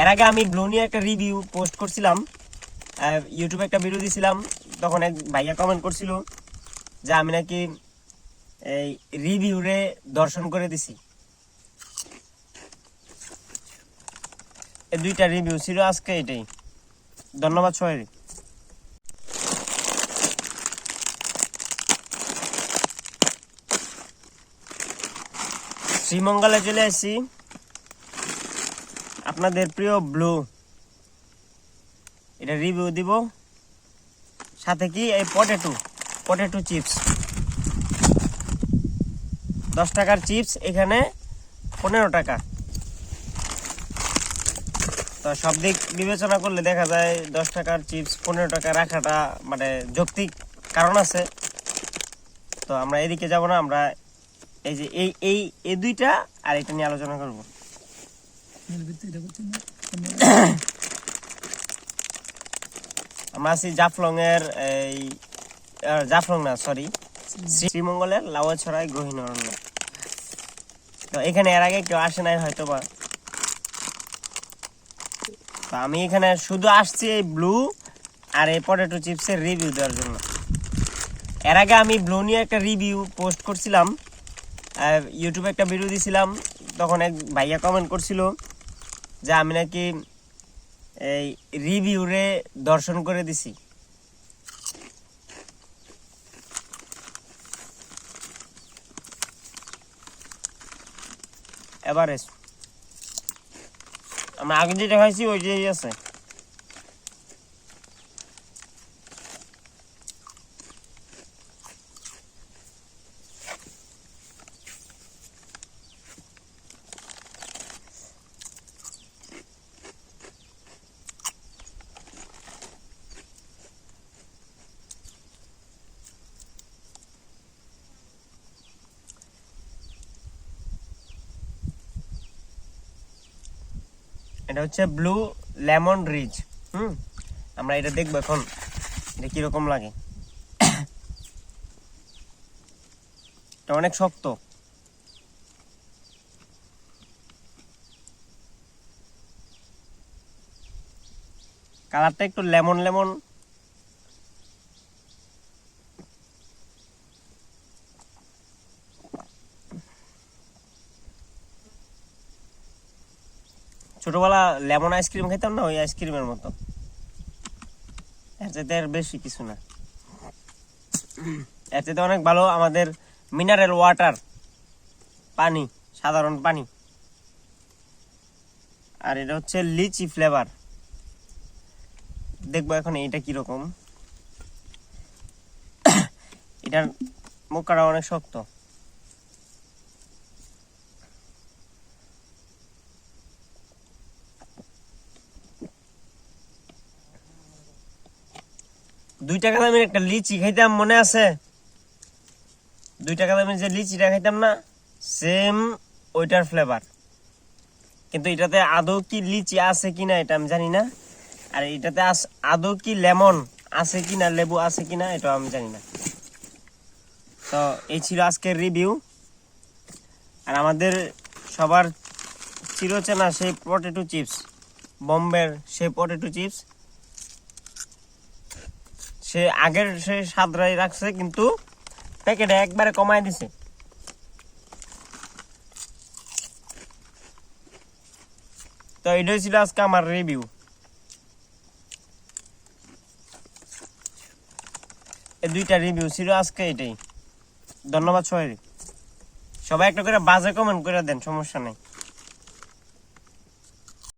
এর আগে আমি ব্লু নিয়ে একটা রিভিউ পোস্ট করছিলাম ইউটিউবে একটা ভিডিও দিছিলাম, তখন এক ভাইয়া কমেন্ট করছিল যে আমি নাকি এই রিভিউরে দর্শন করে দিছি। এই দুইটা রিভিউ ছিল আজকে এটাই। ধন্যবাদ সবাই শ্রীমঙ্গলে চলে আসছি। আপনাদের প্রিয় ব্লু। এটা রিভিউ দিব। সাথে কি? এই পটেটো পটেটো চিপস দশ টাকার চিপস এখানে পনেরো টাকা। তো সব দিক বিবেচনা করলে দেখা যায় দশ টাকার চিপস পনেরো টাকা রাখাটা মানে যৌক্তিক কারণ আছে। তো আমরা এদিকে যাব না, আমরা এই যে এই এই দুইটা আর এটা নিয়ে আলোচনা করব। আমরা আছি জাফলং এর এই জাফলং না সরি শ্রীমঙ্গলের লাউয়াছড়াই গ্রহীণ অরণ্য। তো এখানে এর আগে কেউ আসে নাই হয়তো বা তো আমি এখানে শুধু আসছি এই ব্লু আর এই পটেটো চিপসের রিভিউ দেওয়ার জন্য। এর আগে আমি ব্লু নিয়ে একটা রিভিউ পোস্ট করছিলাম ইউটিউবে একটা ভিডিও দিছিলাম, তখন এক ভাইয়া কমেন্ট করছিল যে আমি নাকি এই রিভিউরে দর্শন করে দিছি। এভারেস্ট। আমরা আগে যেটা খাইছি ওই যে আছে। এটা হচ্ছে ব্লু লেমন রিচ হুম? আমরা এটা দেখব এখন, এটা কীরকম লাগে। এটা অনেক শক্ত। কালারটা একটু লেমন লেমন ছোটবেলা লেমন আইসক্রিম খেতাম না, ওই আইসক্রিমের মতো। এর আর বেশি কিছু না। এর চাইতে অনেক ভালো আমাদের মিনারেল ওয়াটার পানি, সাধারণ পানি। আর এটা হচ্ছে লিচি ফ্লেভার দেখব এখন এটা কীরকম। এটার মুখটা অনেক শক্ত। দুই টাকা দামের একটা লিচি খাইতাম, মনে আছে? দুই টাকা দামের যে লিচিটা খাইতাম না সেম ওইটার ফ্লেভার কিন্তু এটাতে আদৌ কি লিচি আছে কি না এটা আমি জানি না। আর এটাতে আদৌ কি লেমন আছে কি না, লেবু আছে কিনা এটা আমি জানি না। তো এই ছিল আজকের রিভিউ আর আমাদের সবার চিরচেনা সেই পটেটো চিপস বম্বের সেই পটেটো চিপস সে আগের সে সাদরাই রাখছে, কিন্তু প্যাকেটে একবারে কমায় দিছে। তো এটাই ছিল আজকে আমার রিভিউ এই দুইটা রিভিউ ছিল আজকে এটাই ধন্যবাদ সবাই সবাই একটা করে বাজে কমেন্ট করে দেন, সমস্যা নেই।